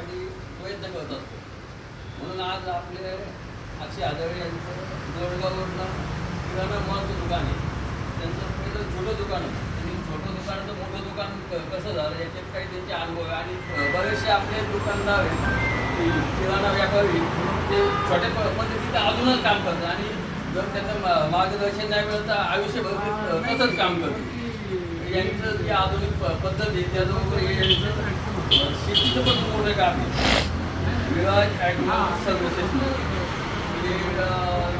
करण्यासाठी प्रयत्न करत असतो. म्हणून आज आपले अक्षय आदळे यांचं जोडगाववरनं किराणा महत्त्व दुकान आहे. त्यांचं पहिलं छोटं दुकान होतं. आणि छोटं दुकानाचं मोठं दुकान कसं झालं याच्यात काही त्यांचे अनुभव आहे. आणि बरेचसे आपले दुकानदार आहेत किराणा व्यापारी ते छोट्या प- अजूनच काम करतात. आणि जर त्यांचं मार्गदर्शन नाही मिळत तर आयुष्यभर तसंच काम करतात. यांचं जे आधुनिक पद्धती पद्धत आहे यांचं. शेतीचं पण मोठं काम आहे विराज ॲग्रो सर्व्हिसेस. म्हणजे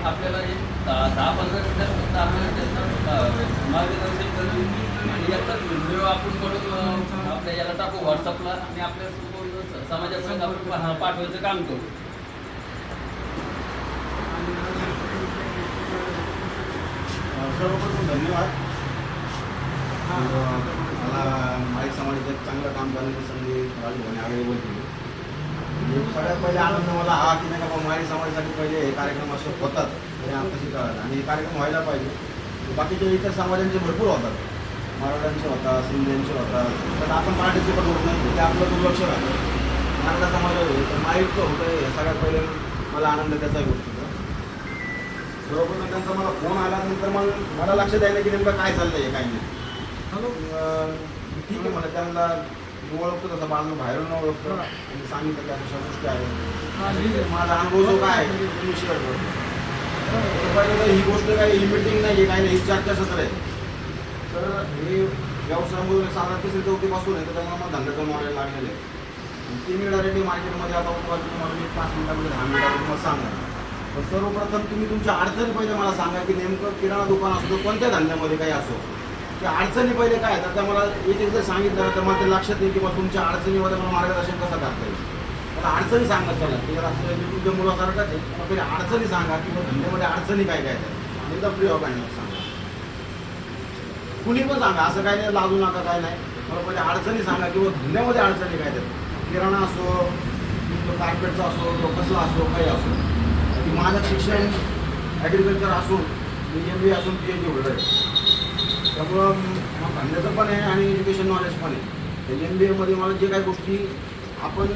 आपल्याला हे दहा पंधरा मिनिटात फक्त आपल्याला त्यांचं अ, मार्गदर्शन करतील आणि व्हिडिओ आपण करून आपल्या याला टाकू व्हॉट्सअपला आणि आपल्या संपूर्ण समाजापर्यंत आपण पाठवायचं काम करू. सर्वप्रथम धन्यवाद. मला माहीत समाजाचं चांगलं काम करण्याची संधी राजू भाऊने अवेलेबल केली म्हणजे सगळ्यात पहिले आनंद मला हा की नाही का बाबा समाजासाठी पहिले हे कार्यक्रम असे होतात हे आमच्याशी कळत आणि हे कार्यक्रम व्हायला पाहिजे. बाकीचे इतर समाजांचे भरपूर होतात. मराठ्यांचे होतात सिंधींचे होतात. तर आपण मराठीचे पण होत नाही ते आपलं दुर्लक्ष राहतं मराठा समाजावर होतं तर माईकचं होतं हे सगळ्यात पहिले मला आनंद त्याचा गोष्टीचा. बरोबर त्यांचा मला फोन आल्यानंतर मग मला लक्षात द्यायला की नेमकं काय चाललंय हे काय नाही. ठीक आहे मला त्यांना ओळखतो तसं बाळांना बाहेरून ओळखतो. आणि सांगितलं की अशा गोष्टी आहेत. माझा अनुभव जो काय आहे तो मी शेअर करतो ही गोष्ट काही ही मिटिंग नाही आहे काही नाही. ही चर्चासत्र आहे. तर हे व्यवसायामुळे साधारण तिसरी चौथीपासून आहे तर त्यामुळे मला धंद्याचं नॉलेज लागलेलं ते मी डायरेक्टली मार्केटमध्ये आता उपवास तुम्हाला मी पाच मिनिटामध्ये दहा मिनिटामध्ये तुम्हाला सांगा तर सर्वप्रथम तुम्ही तुमच्या अडचणी पहिले मला सांगा की नेमकं किराणा दुकान असतो कोणत्या धंद्यामध्ये काही असो. त्या अडचणी पहिले काय आहेत? आता मला एक एक जर सांगितलं तर मला ते लक्षात येईल की बा तुमच्या अडचणीमध्ये मला मार्गदर्शन कसं करता येईल. मला अडचणी सांगा चला. की असं मी तुमच्या मुलासारखाच आहे मग पहिले अडचणी सांगा किंवा धंद्यामध्ये अडचणी काय काय आहेत. एकदा फ्री ऑफ हँड सांगा. कुणी पण सांगा असं काय नाही लाजू नका काय नाही. मला पहिले अडचणी सांगा किंवा धंद्यामध्ये अडचणी काय आहेत. किराणा असो तो कार्पेटचा असो तो कसला असो काही असो. की माझं शिक्षण ॲग्रिकल्चर असून मी एम बी असून पी एच डी होल्डर आहे. त्यामुळं मग धंद्याचं पण आहे आणि एज्युकेशन नॉलेज पण आहे. तर एम बी एमध्ये मला जे काही गोष्टी आपण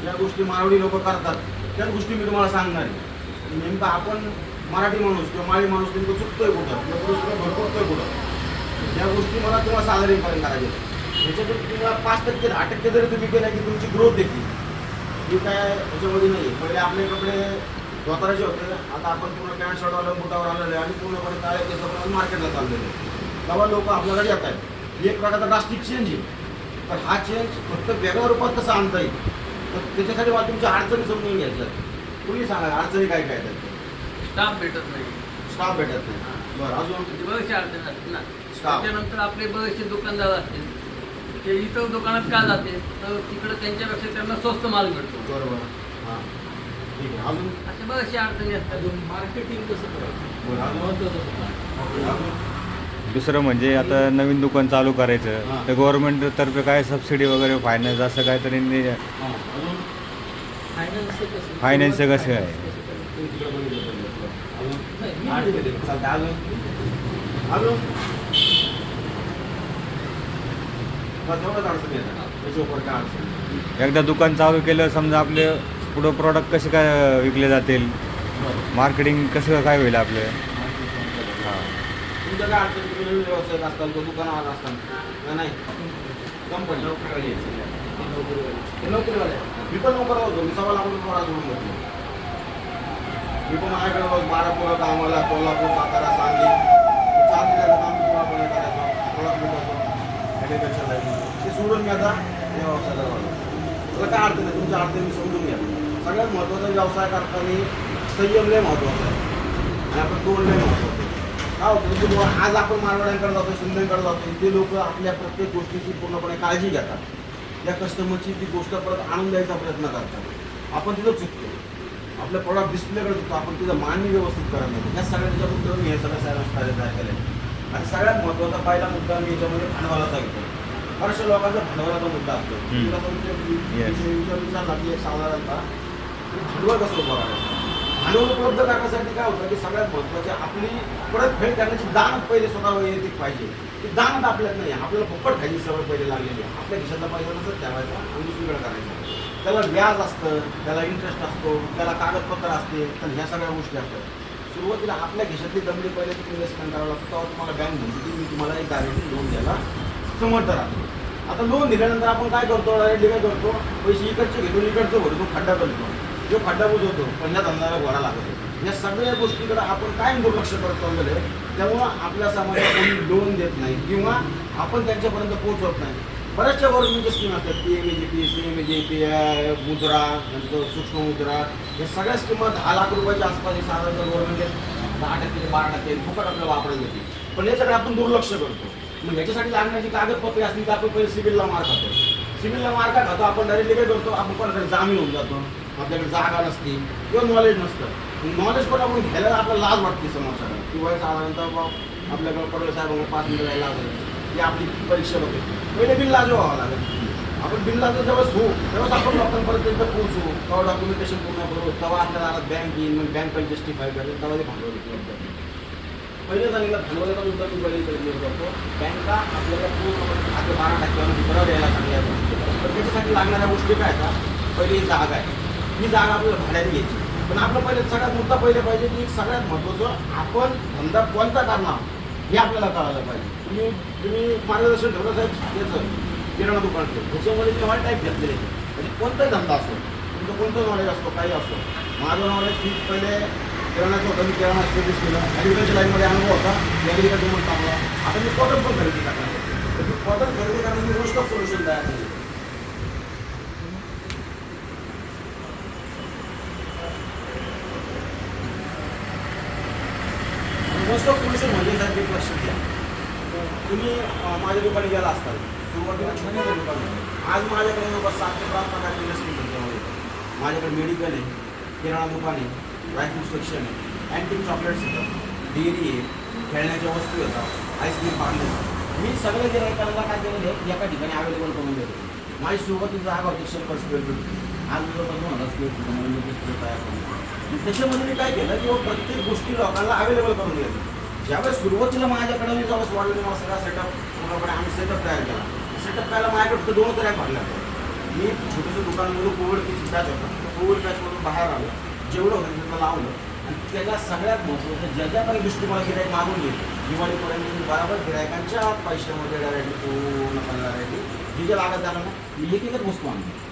ज्या गोष्टी मारवडी लोक करतात त्याच गोष्टी मी तुम्हाला सांगणार आहे. नेमकं आपण मराठी माणूस किंवा माळी माणूस नेमकं चुकतोय कुठं? किंवा दुसरं भरपूरतोय कुठं? या गोष्टी मला तुम्हाला सादरीकरण करायचे ह्याच्यातून तुम्हाला पाच टक्के दहा टक्के जरी तुम्ही केलं की तुमची ग्रोथ येते ही काय ह्याच्यामध्ये नाही आहे. पहिले आपले कपडे धोताराचे होते. आता आपण पूर्ण पॅन्ट शर्टवाला बुटावर आलेले आहे आणि पूर्णपणे काळे केस मार्केटला चाललेले आहे. तेव्हा लोक आपल्याकडे येत आहेत. एक प्रकारचा ड्रास्टिक चेंज आहे. तर हा चेंज फक्त वेगळ्या रूपात कसा आणता येईल? तर त्याच्यासाठी मला तुमच्या अडचणी समजून घ्यायच्या. तुम्ही सांगा अडचणी काय काय आहेत? स्टाफ भेटत नाही. स्टाफ भेटत नाही. बरं अजून? म्हणजे बरेचसे अडचणी असतात ना. स्टाफ. त्याच्यानंतर आपले बरेचसे दुकानदार असतील. ते इतर दुकानात का जाते तर तिकडे त्यांच्यापेक्षा त्यांना स्वस्त माल मिळतो. बरोबर. हां. ठीक आहे. अजून? अशा बरेचशे अडचणी असतात अजून मार्केटिंग कसं करायचं? महत्वाचं दुसरं म्हणजे आता नवीन दुकान चालू करायचं. तर गव्हर्नमेंटतर्फे काय सबसिडी वगैरे फायनान्स असं काहीतरी हां फायनान्सचं कसं आहे? एकदा दुकान चालू केलं समजा आपले पुढं प्रोडक्ट कसे काय विकले जातील? मार्केटिंग कसं काय होईल आपलं? काय अडचण तुम्ही व्यवसायात असताल किंवा दुकानावर असताल. का नाही? कंपनी. नोकरीवाले. मी पण नोकर होतो. मी सव्वा लाख रुपये पगार सोडून घेतलो. मी पण माझ्याकडे रोज बारा पोरं कामाला कोल्हापूर सातारा सांगली. काम करायचो ॲग्रिकल्चर लाईन ते सोडून मी आता या व्यवसायाला लागलो. तुला काय अडचण आहे? तुमच्या अडचणी मी समजून घ्या. सगळ्यात महत्त्वाचा व्यवसाय करताना संयम लय महत्त्वाचा आहे. आणि आपण तोंड लय महत्त्वाचं काय होतं की आज आपण मारवाड्यांकडे जातो सिंधेकडे जातो ते लोक आपल्या प्रत्येक गोष्टीची पूर्णपणे काळजी घेतात. या कस्टमरची ती गोष्ट परत आणून द्यायचा प्रयत्न करतात. आपण तिथं चुकतो. आपलं प्रोडक्ट डिस्प्लेकडे चुकतो. आपण तिथं मांडणी व्यवस्थित करत नाही. या सगळ्या त्याच्याबद्दल मी हे सगळं सायन्स कार्य तयार केलं आणि सगळ्यात महत्त्वाचा पहिला मुद्दा मी याच्यामध्ये भांडवलाचा घेतो बऱ्याचशा लोकांचा भांडवलाचा मुद्दा असतो. तुला Yes. विचार विचारला की एक साधारणतः भांडवल कसं उभं करायचं अनुपलब्ध उपलब्ध करण्यासाठी काय होतं की सगळ्यात महत्त्वाचे आपली परतफेड करण्याची दान पहिले स्वतः येते पाहिजे. ती दानत आपल्यात नाही आहे. आपल्याला फुकट खायची सवय पहिले लागलेली आहे. आपल्या खिशातला पैसा नसत ठेवायचा. आणि दुसरीकडे करायचा. त्याला व्याज असतं त्याला इंटरेस्ट असतो त्याला कागदपत्र असते तर ह्या सगळ्या गोष्टी असतात. सुरुवातीला आपल्या खिशातली दमली पहिले तुम्ही इन्व्हेस्टमेंट करावं लागतं. तेव्हा तुम्हाला बँक म्हणते की मी तुम्हाला एक डायरेक्टली लोन द्यायला समर्थ राहतो. आता लोन दिल्यानंतर आपण काय करतो? डायरेक्टली काय करतो? पैसे इकडचे घेतो इकडचं भरतो खड्डा करतो. जो खड्डा बुजवतो पण या घोडा लागतो या सगळ्या गोष्टीकडे आपण कायम दुर्लक्ष करतो आहे त्यामुळं आपल्या समाजात कोणी लोन देत नाही किंवा आपण त्यांच्यापर्यंत पोहोचवत नाही. बऱ्याचशा गव्हर्नमेंटच्या स्कीम असतात. P M A G P C M A G P Mudra नंतर सूक्ष्म मुद्रा. या सगळ्या स्कीमा दहा लाख रुपयाच्या आसपास हे साधारण गव्हर्नमेंट दहा टक्के बारा टक्के फुकट आपल्याला वापरायला येते. पण याच्याकडे आपण दुर्लक्ष करतो. मग याच्यासाठी लागण्याची कागदपत्रे असतील तर आपण पहिले सिव्हिलला मार खातो. सिव्हिलला मार का खातो आपण डायरेक्ट काय करतो आपण कोणाकडे जामीन होऊन जातो. आपल्याकडे जागा नसते किंवा नॉलेज नसतं. नॉलेज पण आपण घ्यायला आपल्याला लाज वाटते समोरच्याला किंवा साधारणतः बा आपल्याकडे पडलं साहेब पाच मिनिटं यायला लागेल. की आपली परीक्षा होते. पहिले बिल लाज व्हावं लागेल. आपण बिल लाज जेव्हा होऊ. तेव्हाच आपण लोकांपर्यंत एकदा पोहोचू. तेव्हा डॉक्युमेंटेशन पूर्ण करू. तेव्हा आपल्याला बँक येईल मग बँक पण जस्टिफाय करेल. तेव्हा ते भांडवल उपलब्ध पहिले सांगितलं भांडवलाचा मुद्दा मी पहिले पहिले करतो बँका आपल्याला पूर्ण आता बारा टक्क्यावर बरं यायला सांगितलं तर त्याच्यासाठी लागणाऱ्या गोष्टी काय आता पहिली जागा आहे. ही जागा आपल्याला भाड्याने घ्यायची पण आपलं पहिले सगळ्यात मुद्दा पहिले पाहिजे की सगळ्यात महत्त्वाचं आपण धंदा कोणता करणार हे आपल्याला कळायला पाहिजे. तुम्ही तुम्ही मार्गदर्शन ठेवलं साहेब याचं किराणा दुकानचं. त्याच्यामध्ये मी ऑल टाईप घेतलेले. म्हणजे कोणताही धंदा असो तुमचं कोणतं नॉलेज असतो काही असतो माझं नॉलेज मी पहिले किराणाचं होतं मी किराणा स्टेटस केलं. ॲग्रिकल्चर लाईनमध्ये अनुभव होता ॲग्रिकल्चर म्हणून चांगला आता मी कॉटन पण खरेदी करणार तर मी कॉटन खरेदी करण्याची मी सोल्युशन तयार केली मोस्ट ऑफ सोल्युशन म्हणजे साहेब एक लक्षात घ्या तुम्ही माझ्या दुकानी गेला असताल सुरुवातीला छोट्या दुकान. आज माझ्याकडे जवळपास सात ते पाच प्रकारची इंडस्ट्री तुमच्यामध्ये माझ्याकडे मेडिकल आहे किराणा दुकान आहे ड्रायफ्रूट सेक्शन आहे अँटिक चॉकलेट्स येतात डेअरी आहे खेळण्याच्या वस्तू येतात आईस्क्रीम पार्लर मी सगळे गिरायकांना काय केलं आहे एका ठिकाणी अवेलेबल करून देतो. माझी सुरुवातीची जागा होती शंभर स्क्वेअर फूट आज जवळपास दोन हजार स्क्वेअर फूट तयार करून त्याच्यामध्ये मी काय केलं की प्रत्येक गोष्टी लोकांना अवेलेबल करून दिल्या. ज्यावेळेस सुरुवातीला माझ्याकडे मी ज्यावेळेस वाढलं मला सगळा सेटअप पूर्णपणे आम्ही सेटअप तयार केला. सेटअप करायला माझ्याकडे फक्त दोन रॅक भरल्या मी छोटंसं दुकानमधून कोविड पॅच होता. कोविड पॅचमधून बाहेर आलो. जेवढं होतं तिथं लावलं. आणि त्याच्या सगळ्यात महत्त्वाचं ज्या ज्या काही गोष्टी मला गिरायक मागून घेईल दिवाळीपर्यंत मी बरोबर गिरायकांच्या पैशामध्ये डायरेक्टली पूर्ण करण्यासाठी जे जे लागत झालं ना मी एक एकच वस्तू आणली.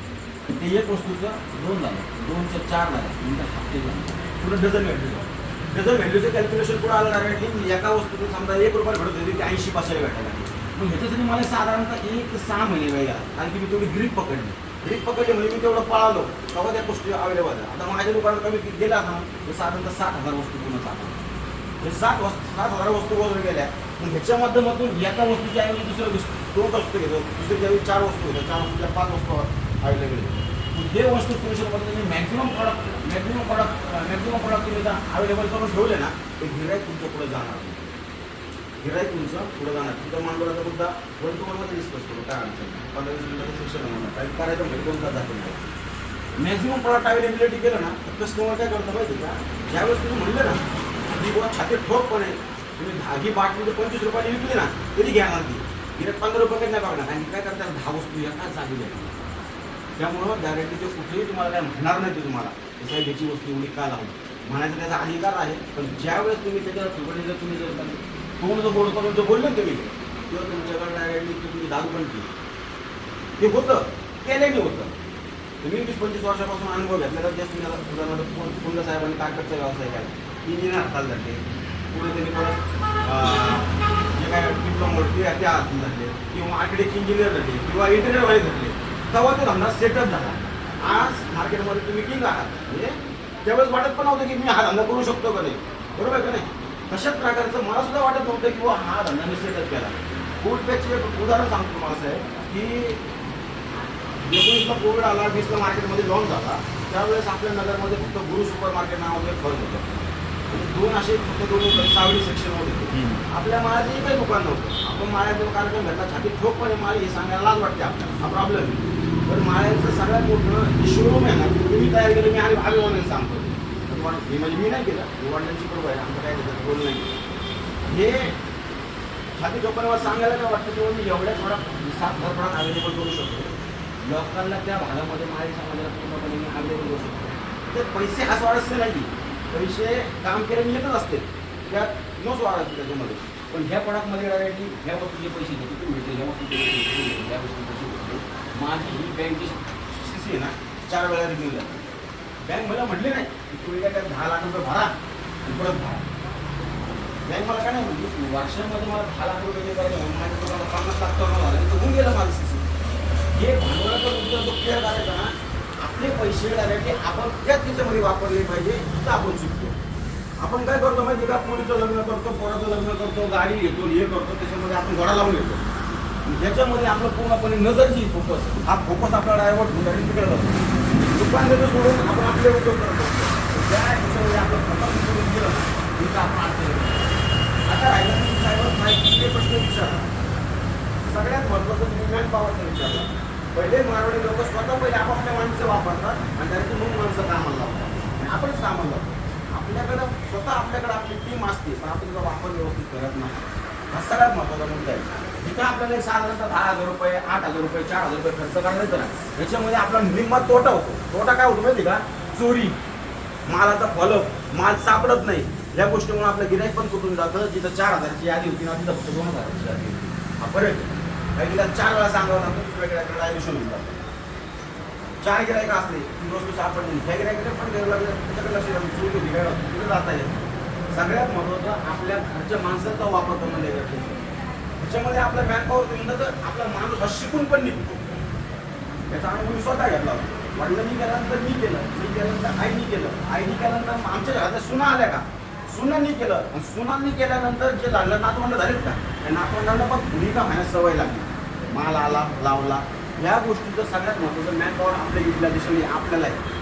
ते एक वस्तूचं दोन झालं. दोनचं चार झालं. नंतर हप्ते झाले. पुढं डझन व्हॅल्यू डझन व्हॅल्यूचं कॅल्क्युलेशन पुढं आलं डायरेक्टली एका वस्तूचं समजा एक रुपया भेटत होती ते ऐंशी पाचशे भेटायला मग ह्याच्यासाठी मला साधारणतः एक ते सहा महिने वेळ गेला कारण की मी तेवढी ग्रीप पकडली. ग्रीप पकडली म्हणजे मी तेवढं पळालो. तेव्हा त्या गोष्टी अवेलेबल आहे आता माझ्या दुकानात कमी गेला ना तर साधारणतः सात हजार वस्तू पूर्ण चालतात हे सात वस्तू सात हजार वस्तू वगैरे गेल्या. मग ह्याच्या माध्यमातून एका वस्तूच्या ऐवजी दुसऱ्या गोष्टी दोन वस्तू घेतो. दुसऱ्याच्या ऐवजी चार वस्तू घेतो. चार वस्तूच्या पाच वस्तू अवेलेबल जे हे वस्तू सोल्युशनमध्ये तुम्ही maximum product maximum product maximum product तुम्ही अवेलेबल करून ठेवले ना ते गिरायक तुमच्यापुढे जाणार. गिरायक तुमचं पुढे जाणार. तुमचा मांडवराचा मुद्दा वन टू वनमध्ये डिस्कस करू काय अडचण पंधरा वीस मिनिटाचं सेशन होणार काही करायचं म्हणजे कोणता तास मॅक्झिमम प्रॉडक्ट अवेलेबिलिटी केलं ना तर कस्टमर काय करतं पाहिजे का? ज्यावेळेस तुम्ही म्हणलं ना की बुवा छाती ठोकपणे तुम्ही धागी बाटली तर पंचवीस रुपयाने विकली ना तरी घ्या ती. गिरायक पंधरा रुपये काही नाही बघणार. आणि काय करतात? दहा वस्तू या काय चांगली आहे त्यामुळं डायरेक्टली ते कुठेही तुम्हाला काय म्हणणार नाही ते तुम्हाला. साहेब याची वस्तू एवढी का लावून म्हणायचा त्याचा अधिकार आहे पण ज्यावेळेस तुम्ही त्याच्यावर फुगडी जर तुम्ही जर तोंड जर गोड करून जर बोलले तुम्ही किंवा तुमच्याकडे डायरेक्टली तुम्ही दारू पण केली ते होतं केल्याने होतं. तुम्ही वीस पंचवीस वर्षापासून अनुभव घेतलेला जे तुम्ही आता उदाहरणार्थ पुंड साहेबांनी काकडचा व्यवसाय केला. इंजिनियर हाताला झाले. पुढे त्यांनी परत जे काय डिप्लोमा ते ते हाताला झाले. किंवा आर्किटेक्ट इंजिनियर झाले किंवा इंटेरियरवाले झाले. तेव्हा ते धंदा सेटअप झाला. आज मार्केटमध्ये तुम्ही किंग आहात. म्हणजे त्यावेळेस वाटत पण नव्हतं की मी हा धंदा करू शकतो का नाही. बरोबर आहे का नाही? तशाच प्रकारचं मला सुद्धा वाटत नव्हतं की हा धंदा मी सेटअप केला फूड पॅचचे एक उदाहरण सांगतो तुम्हाला साहेब. की एकोणीसला कोविड आला वीसला मार्केटमध्ये लॉन्च झाला. त्यावेळेस आपल्या नगरमध्ये फक्त गुरु सुपर मार्केट नावाचं एक फर्म होतं. दोन असे फक्त दोन सावळी सेक्शनमध्ये होते. आपल्या माळ्याचं एकही दुकान नव्हतं. आपण माळ्याचा कार्यक्रम घेतला छाती ठोकपणे माळी हे सांगायला लाज वाटते आपल्याला. हा प्रॉब्लेम तर माळ्यांचं सगळ्यात मोठं शोरूम आहे ना तुम्ही तयार केलं मी आणि भावी ऑनलाईन सांगतो. पण हे म्हणजे मी नाही केलं. मी वडिलांची बरोबर आहे आमचं काय त्याच्यात बोल नाही. हे छाती ठोकपणे सांगायला काय वाटतं किंवा मी एवढ्या थोडा सात भरपणात अवेलेबल करू शकतो. लोकांना त्या भागामध्ये माळी समाजाला पूर्णपणे मी अवेलेबल करू शकतो. ते पैसे हा स्वारस्य नाही. पैसे काम केल्याने येतच असते. त्यात नो स्वारस्य त्याच्यामध्ये. पण ह्या प्रॉडक्टमध्ये डायरेक्टली ह्या वस्तूचे पैसे किती मिळते ह्या वस्तूचे पैसे घेते ह्या वस्तूचे माझी ही बँकची सी सी आहे ना चार वेळा रिन्यू झाली. बँक मला म्हटली नाही की तुम्ही काय दहा लाख रुपये भरा परत भरा. बँक मला काय नाही म्हणजे वर्षामध्ये मला दहा लाख रुपये करायचं म्हणून माझ्या तुम्हाला पन्नास लाख टर्न झालं तर होऊन गेलं माझं सी हे भांडवलाचा मुद्दा जो क्लिअर करायचा ना आपले पैसे डायरेक्टली आपण त्याच त्याच्यामध्ये वापरले पाहिजे तर आपण चुकतो आपण काय करतो माहिती का? पोरीचं लग्न करतो पोराचं लग्न करतो गाडी घेतो हे करतो त्याच्यामध्ये आपण घोडा लावून घेतो. याच्यामध्ये आपलं पूर्णपणे नजरची फोकस हा फोकस आपला डायव्हर्ट होऊन जाईल तिकडे जातो दुकान सोडून आपण आपले उद्योग करतो त्या ह्याच्यामध्ये आपलं फोकस सोडून गेलं ना तिथं आपण अडचण आता राहिला तुम्ही साहेब माहिती ते प्रश्न विचारा. सगळ्यात महत्त्वाचं म्हणजे तुम्ही मॅन पॉवरचा विचारला पहिले मारवाडी लोक स्वतः पहिले आपापल्या माणसं वापरतात आणि त्याची मग माणसं कामाला लावतात. आणि आपणच कामाला लावतो. आपल्याकडं स्वतः आपल्याकडे आपली टीम असते पण आपण तिचा वापर व्यवस्थित करत नाही. हा सगळ्यात महत्त्वाचा मुद्दा आहे. तिथं आपल्याला एक साधारणतः दहा हजार रुपये आठ हजार रुपये चार हजार रुपये खर्च करायचा ना. याच्यामध्ये आपला निम्मा तोटा होतो. तोटा काय होतो माहिती का? चोरी. मालाचा फॉलोअप माल सापडत नाही. या गोष्टीमुळे आपलं गिराईक पण कुठून जातं. जिथं चार हजारची यादी होती ना तिथं फक्त दोन हजाराची यादी होती. हा फरक काही चार वेळा सांगावं लागतं दुसऱ्या गिरायकडे होऊन जातं चार गिरायक असले ती गोष्ट सापडली ह्या गिरायकडे पण घ्यायला लागलं. त्याच्याकडे लक्ष द्यावं चोरी होती काय होती, जाता येत सगळ्यात महत्त्वाचं आपल्या घरच्या माणसाचा वापर करणं लय गरजेचं त्याच्यामध्ये आपला मॅनपॉवर तुम्ही तर आपला माणूस हा शिकून पण निघतो. त्याचा अनुभव मी स्वतः घेतला? वडिलांनी केल्यानंतर मी केलं मी केल्यानंतर आईनी केलं. आईनी केल्यानंतर आमच्या घरात सुना आल्या का? सुनांनी केलं. आणि सुनांनी केल्यानंतर जे लागलं नातवंड झालेत का? त्या नातवंडांना पण भूमिका होण्यास सवय लागली. माल आला लावला. या गोष्टीचं सगळ्यात महत्त्वाचं मॅन पॉवर आपल्या युटिलायझेशन आपल्याला आहे.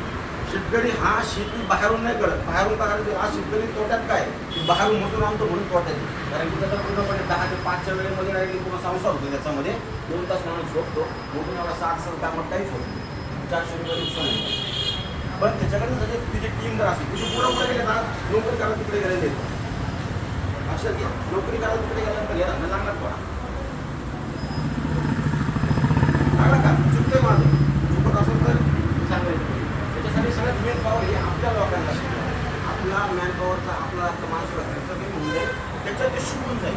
शेतकरी हा शेती बाहेरून नाही करत. बाहेरून का हा शेतकरी तोट्यात काय? बाहेरून मजूर आणतो म्हणून तोट्यात कारण की त्याचा पूर्णपणे दहा ते पाचच्या वेळेमध्ये राहिली पूर्ण संसार होतो त्याच्यामध्ये. दोन तास माणूस झोपतो. म्हणून एवढा सात सात कामात काहीच होत नाही. चारशे रुपये नुकसान होतं पण त्याच्याकडे जर तिची टीम जर असेल तिथे पुढं पुढे गेले ना नोकरी करायला तिकडे गेलेले आहेत. अक्षर घ्या. नोकरी करायला तिकडे गेल्यानंतर या धंदा पडा लागला का चुकतंय माझं चुकत असेल तर सांगायचं त्याच्यासाठी सगळ्यात मेन पॉवर हे आपल्या लोकांना शिकवा. आपला मॅन पॉवरचा आपला आता माणूस खर्च कमी होऊन जाईल त्याच्यात ते शिकून जाईल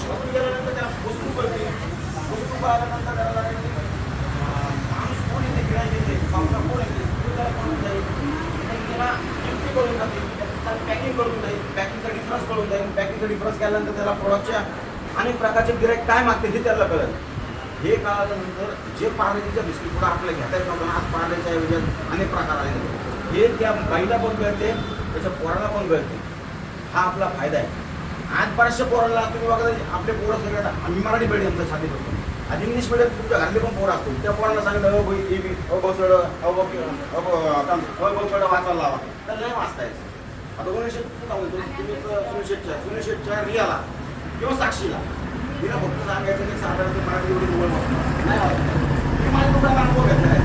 शिकून गेल्यानंतर त्याला वस्तू कळते वस्तू कळाल्यानंतर त्याला लागेल की, अं, माणूस कोण येते गिरायक येते पाहुणा कोण येते तो त्याला कळून जाईल मग त्याला किमती कळून जाते पॅकिंग कळून जाईल पॅकिंगचा डिफरन्स कळून जाईल पॅकिंगचा डिफरन्स क्रॉसच्या अनेक प्रकारचे गिरायक काय मागते हे त्याला कळलं. हे कळाल्यानंतर जे पार्लेजीच्या बिस्किट पुढे आपल्याला घेता येत नव्हतं आज पार्लेच्या ऐवजी अनेक प्रकार आले हे त्या बाईला पण कळते त्याच्या पोराला पण कळते. हा आपला फायदा आहे. आज बऱ्याचशा पोराला तुम्ही बघा आपले पोरं सगळ्यात आम्ही मराठी मीडियमचा छाती करतो आज इंग्लिश मिडियम तुमच्या घरले पण पोरं असतो त्या पोराला सांगितलं अ भाई ए बी अ बसड अ ब अ वाचायला लावा. तर नाही वाचता येत आता कोणी शेत काय तुम्ही सुनील शेटच्या सुनील शेटच्या रियाला किंवा साक्षीला. तिला फक्त सांगायचं की साधारण मराठी एवढी निवड नाही वाचत मी माझ्या अनुभव घेतला आहे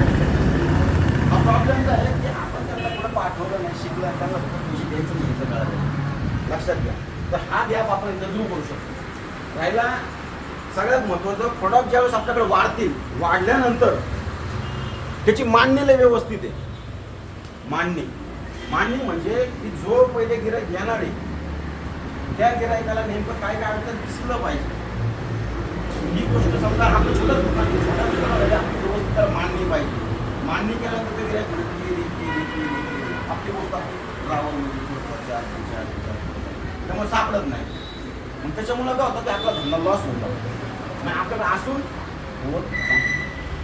हा प्रॉब्लेम काय आहे की आपण त्यांना पुढं पाठवलं नाही शिकलं त्यांना फक्त पैसे द्यायचं घ्यायचं कळालं लक्षात घ्या. तर हा गॅप आपण एकदा दूर करू शकतो. राहिला सगळ्यात महत्त्वाचं प्रोडक्ट ज्यावेळेस आपल्याकडे वाढतील वाढल्यानंतर त्याची मांडणी लय व्यवस्थित आहे. मांडणी. मांडणी म्हणजे की जो पहिले गिरायक घेणार आहे त्या गिराईकाला नेमकं काय काय अडचण दिसलं पाहिजे? ही गोष्ट समजा आपलं छोटं दुकान छोटा दुकान दुकानामध्ये त्याला मांडणी पाहिजे. मांडणी केल्यानंतर ते गिराईक केली केली केली केली. आपली गोष्ट आपली चार, त्यामुळे सापडत नाही. मग त्याच्यामुळं काय होतं की आपला धंदा लॉस होऊन जातो. मग आपल्याकडे असून होत नाही.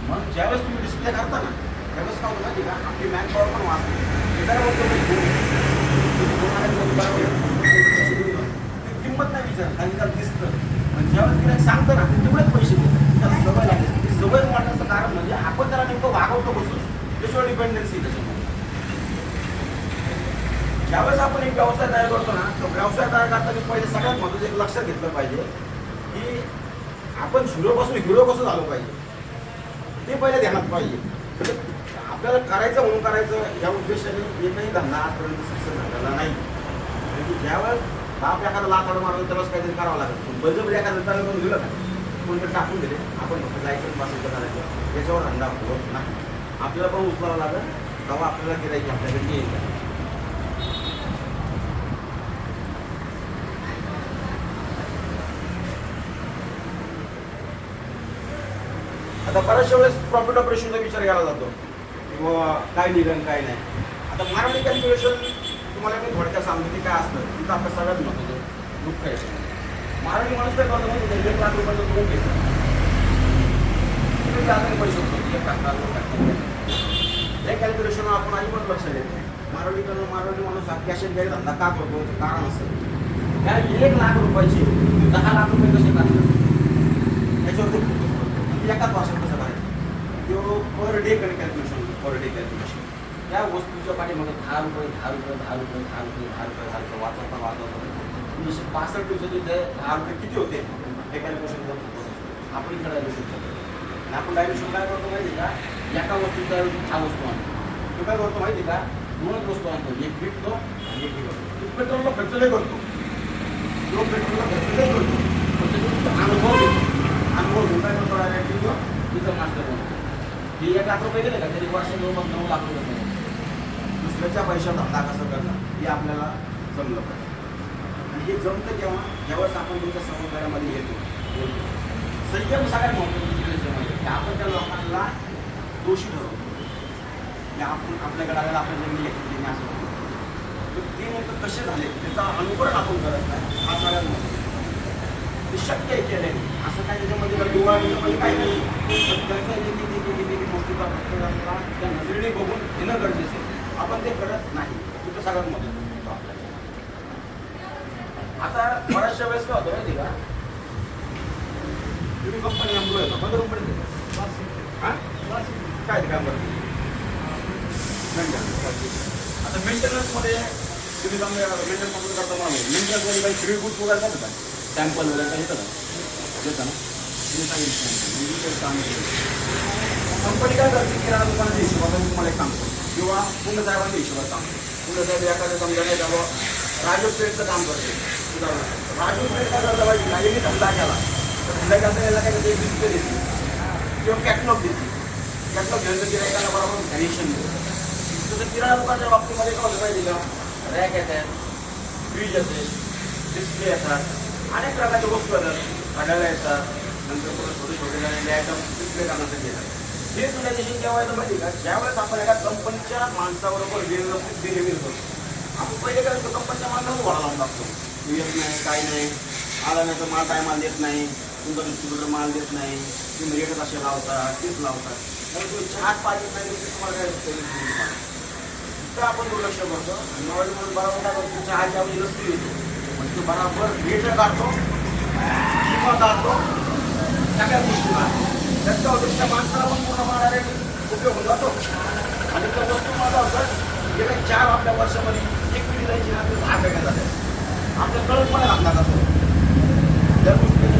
मग ज्यावेळेस तुम्ही डिस्प्ले करता ना त्यावेळेस काय होतं माहिती का? आपली मॅन पॉवर पण वाचते हे जरा बोलतो मी, तुम्ही कोणाला बोलतो बरोबर. ती किंमत नाही विचार आणि त्याला दिसतं. पण ज्यावेळेस तिला सांगतं ना तेवढेच पैसे देतो त्याला सवय लागते. ती सवय वाढण्याचं कारण म्हणजे आपण त्याला नेमकं वागवतो कसं त्याच्यावर डिपेंडन्सी त्याच्यामध्ये. ज्यावेळेस आपण एक व्यवसाय तयार करतो ना तो व्यवसाय तयार करताना पहिले सगळ्यात महत्त्वाचं एक लक्षात घेतलं पाहिजे की आपण झिरोपासून हिरो कसं झालो पाहिजे. ते पहिले ध्यानात पाहिजे. म्हणजे आपल्याला करायचं म्हणून करायचं या उद्देशाने एकही धंदा आजपर्यंत सक्सेस झालेला नाही. कारण ज्यावेळेस बाप एखादा लाथाड मारलं त्यालाच काहीतरी करावं लागेल. पण बळजबरी एखाद्या चालू करून दिलं का? कोणतं टाकून दिले. आपण फक्त जायचं बसायचं करायचं. याच्यावर धंदा होत नाही. आपल्याला पण उचलावं लागेल. तेव्हा आपल्याला गिरायची आपल्याकडे येईल. आता बऱ्याचशा वेळेस प्रॉफिट ऑपरेशनचा विचार केला जातो. किंवा काय निघन काय नाही. आता माराठी कॅल्क्युलेशन तुम्हाला मी थोडक्यात सांगतो की काय असतं? तिथं आपलं सगळ्यात महत्त्वाचं दुःख आहे. मराठी माणूस काय करतो म्हणजे एक लाख रुपयाचं बुक घेतो तुम्ही जास्त पैसे होतो एक लाख लाख रुपये हे कॅल्क्युलेशन आपण अजिबात लक्ष देत नाही. मारवाडी करणं मारवाडी माणूस हा कॅश अँड धंदा का करतो? कारण असतं त्या एक लाख रुपयाचे दहा लाख रुपये कसे काढतात त्याच्यावरती फोकस करतो. एकाच भाषेत कसं करायचं तो per day calculation per day calculation त्या वस्तूच्या पाठीमागे दहा रुपये दहा रुपये दहा रुपये दहा रुपये दहा रुपये दहा रुपये वाचवता वाचवता जसे पासष्ट दिवसाचे ते दहा रुपये किती होते हे कॅल्क्युलेशन फोकस असतो आपण इकडे डायल्युशन करतो आणि आपण डायल्युशन काय करतो माहिती आहे का एका वस्तूचा हा वस्तू आणतो तो काय करतो माहिती आहे का दोनच वस्तू आणतो एक विकतो आणि एक विकतो पेट्रोलला खर्च नाही करतो तो पेट्रोलला खर्च नाही करतो पण त्याच्यातून अनुभव घेतो अनुभव घेऊन काय करतो डायरेक्ट तो तिथं मास्टर बनतो हे एक लाख रुपये गेले का तरी वर्ष जवळपास नऊ लाख रुपये मिळतात. दुसऱ्याच्या पैशात धंदा कसं करणं हे आपल्याला जमलं पाहिजे आणि हे जमतं केव्हा जेव्हाच आपण तुमच्या समुदायामध्ये येतो बोलतो संयम सगळ्यात महत्त्वाची गोष्ट म्हणजे की आपण त्या लोकांना दोषी ठरवतो की आपण आपल्या गडाला आपण जमिनी एकत्रित असं तर ते नेमकं कसे झाले त्याचा अनुकरण आपण करत नाही हा सगळ्यात महत्त्वाचा ते शक्य आहे केले असं काय त्याच्यामध्ये काही म्हणजे काही नाही पण त्यांचं एक एक एक गोष्टीचा प्रत्येकाला त्या नजरेने बघून येणं गरजेचं आहे आपण ते करत नाही. तिथं सगळ्यात आपल्याला आता बऱ्याचशा वेळेस काय होतं माहिती का? तुम्ही कंपनी एम्प्लॉय होता कोणत्या कंपनीत काय ते काम करते? आता मेंटेनन्समध्ये तुम्ही समजा मेंटेनन्स वगैरे करता म्हणून मेंटेनन्समध्ये काही फ्री गुड्स वगैरे करता सॅम्पल वगैरे काही येतं येतं ना? तुम्ही सांगितलं. कंपनी काय करते? किराणा दुकानाच्या हिशोबात मी तुम्हाला एक सांगतो. किंवा पुणे हिशोबात सांगतो पुणे साहेब एखादं समजा नाही का राजू पेठचं काम करते. उदाहरणार्थ राजू पेठ काय करता पाहिजे धंदा केला. तर धंदा करता याला काय करते डिस्प्ले देते किंवा कॅटलॉग देते कॅटलॉग घेऊन गिरायकाला बरोबर व्हॅरिएशन देतो. तसं किराणा दुकानाच्या बाबतीमध्ये काय होतं पाहिजे का रॅक येतात फ्रीज येते डिस्प्ले येतात अनेक प्रकारच्या वस्तू येतात. घड्याला येतात नंतर पुढे छोटे छोटे आयटम डिस्प्ले करण्यासाठी येतात हे सुद्धा देशील केव्हा माहिती का? ज्यावेळेस आपण एका कंपनीच्या माणसाबरोबर व्यवस्थित बिहेवियर करतो आपण पहिले काय करतो? कंपनीच्या माणसावर घोडा लावून टाकतो तू येत नाही काय नाही आला नाही तर माल काय माल देत नाही तुमचा डिस्ट्रीब्युटर माल देत नाही तुम्ही रेट असे लावता तेच लावता. तर तुम्ही चहा पाहिजे नाही तुम्हाला काय तर आपण दुर्लक्ष करतो. आणि नॉलेज म्हणून बरोबर काय करतो? चहाच्या ऐवजी लस्सी येतो. म्हणजे तो बरोबर रेट काढतो किंवा काढतो सगळ्या गोष्टी काढतो. त्याच्या होतं माणसाला पण पूर्ण होणारे उपयोग होऊन जातो आणि त्या वस्तू माझा होतं. गेल्या चार आपल्या वर्षामध्ये एक पिढी जायची ना ते दहा पेट्या झाल्या आपल्या कळत पण लागणार असं त्या गोष्टी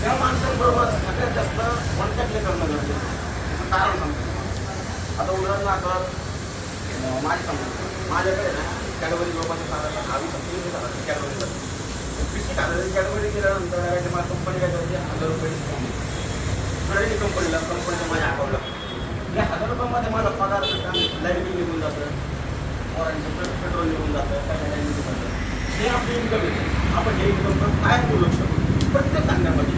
त्या माणसांबरोबर सगळ्यात जास्त कॉन्टॅक्टले करणं गरजेचं त्याचं कारण सांगतो आता उदाहरणार्थ माझी सांगतो माझ्याकडे ना कॅडबरी जवळपास साधारण दहावी सत्तरी साधारण कॅटेगरी जाते कॅडबरी हजार कॅटेगरी काय मला कंपनी काय करते हजार रुपये डिस्काउंट कंपनीला कंपनीच्या माझ्या अकाउंटला या हजार रुपयामध्ये माझा पगार लाइट बिल निघून जातं वॉरंटी पेट्रोल निघून जातं काय काय निघून जातं हे आपली इन्कम येते आपण हे इन्कम काय दुर्लक्ष करतो प्रत्येक धंद्यामध्ये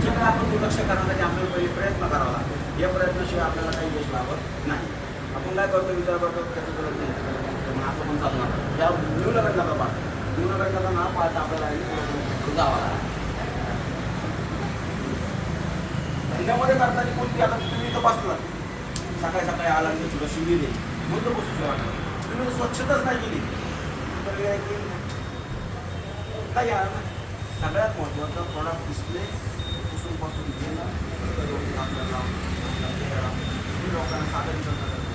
जे काय आपण दुर्लक्ष करण्यासाठी आपल्याला पहिले प्रयत्न करावा लागतो या आपल्याला काही यश लावत नाही. आपण काय करतो विचार करतो त्याचं करत नाही. असं पण चालणार त्या न्यून घटनाचा पाठ न्यून घटनाचा ना पाहता आपल्याला जावा धंद्यामध्ये करताना कोणती आता तुम्ही इथं बसला सकाळी सकाळी आला आणि तुला शिवी दे. म्हणून तर बसू शकणार तुम्ही स्वच्छताच नाही केली. तर काय की नाही. सगळ्यात महत्त्वाचं प्रॉडक्ट डिस्प्ले पुसूनपासून घेणं आपल्याला हे लोकांना सादरीकरण करतात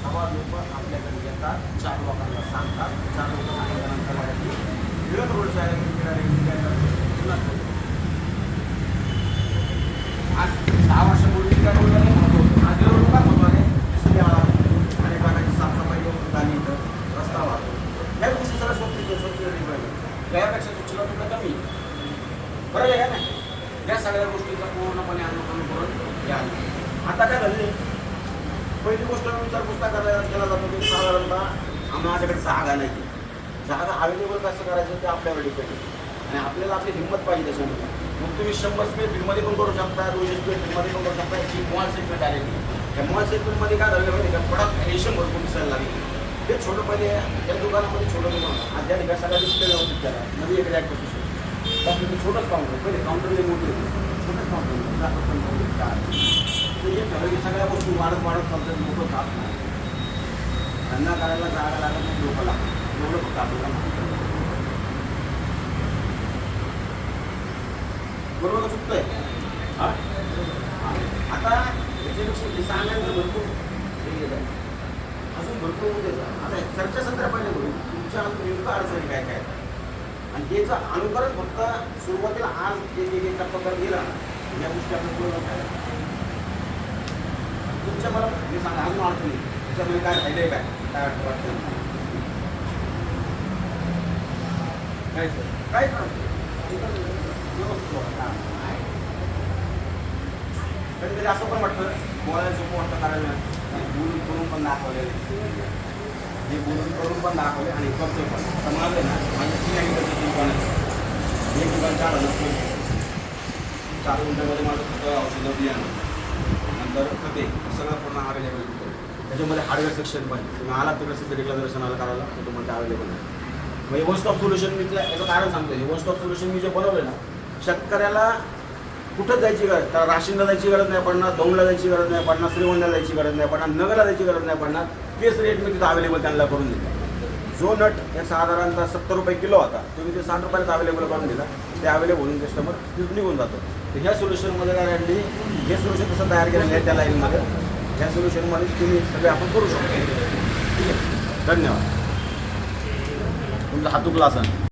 तेव्हा लोक आपल्याकडे येतात चार लोकांना सांगतात चार लोक सांगितल्यानंतर विरोध रोडच्या आज सहा वर्षापूर्वी काय रोड नाही म्हणत आज रोड म्हणतो आहे डिस्प्ले अनेक प्रकारची साफसफाई व्यवस्थित झाली इथं रस्ता वाहतो या गोष्टी सगळ्या स्वच्छ स्वच्छ पाहिजे स्वच्छता तुला कमी बरं पहिली गोष्ट विचारपूस केला जातो की साधारणतः आम्हाच्याकडे जागा नाही. जागा अवेलेबल कसं करायचं ते आपल्यावर डिपेंड आणि आपल्याला आपली हिंमत पाहिजे त्याच्यामध्ये. मग तुम्ही शंभर स्पीड फिल्ममध्ये पण करू शकता दोनशे स्पीड फिल्ममध्ये पण करू शकता जी मॉल सेगमेंट आलेली त्या मॉल सेगमेंटमध्ये काय झालं माहिती का? थोडा व्हेरिएशन भरपूर दिसायला लागली. ते छोटं पहिले त्या दुकानामध्ये छोटं दुकान होतं. आज त्या ठिकाणी सगळ्या डिस्प्ले व्यवस्थित त्याला मध्ये एक रॅक बसू शकतो. छोटंच काउंटर पहिले काउंटर लई मोठे होते. छोटंच काउंटर ते म्हणजे सगळ्या गोष्टी वाढत वाढत चालतात लोक खात नाही. धंदा करायला जागा लागत नाही लोकांना एवढं फक्त आपल्याला बरोबर का चुकतंय? आता याच्यापेक्षा हे सांगायचं भरपूर अजून भरपूर होते आता चर्चा सत्र पहिले तुमच्या नेमकं अडचणी काय काय आणि त्याचं अनुकरण फक्त सुरुवातीला आज जे जे टप्पा गेला या गोष्टी आपण पूर्ण करायला तुमच्या मला हे सांगा अजून अडचणी त्याच्यामध्ये काय राहिलंय काय? काय वाटतं काय सर? काय कधी कधी असं पण वाटतं बोलायला सोपं वाटतं हे बोलून करून पण दाखवलेलं हे बोलून करून पण दाखवले आणि करतो पण. समाज आहे ना माझ्या तीन आयडियाचं दुकान आहे एक दुकान चार हजार चार गुंठ्यामध्ये माझं खतं औषधं बियाणं. तर खते सगळं पूर्ण अवेलेबल होतं. त्याच्यामध्ये हार्डवेअर सेक्शन पण. तुम्ही आला तिकडे सिद्धेला दर्शनाला करायला तर तुम्हाला ते अवेलेबल आहे. म्हणजे वन स्टॉप सोल्युशन मी तुला याचं कारण सांगतो. हे वन स्टॉप सोल्युशन मी जे बनवलं ना शेतकऱ्याला कुठं जायची गरज? त्याला राशीनला जायची गरज नाही पडणार दौंडला जायची गरज नाही पडणार श्रीवंडला जायची गरज नाही पडणार नगरला जायची गरज नाही पडणार. तेच रेट मी तिथं अवेलेबल त्यांना करून दिला. जो नट हे साधारणतः सत्तर रुपये किलो होता तुम्ही ते साठ रुपयाला अवेलेबल करून दिला. ते अवेलेबल होऊन कस्टमर निघून जातो. तर ह्या सोल्युशनमध्ये काय आणली हे सोल्युशन कसं तयार केलेलं आहे त्या लाईनमध्ये ह्या सोल्युशनमध्ये तुम्ही सगळे आपण करू शकतो. ठीक आहे? धन्यवाद. तुमचा हात दुखला असेल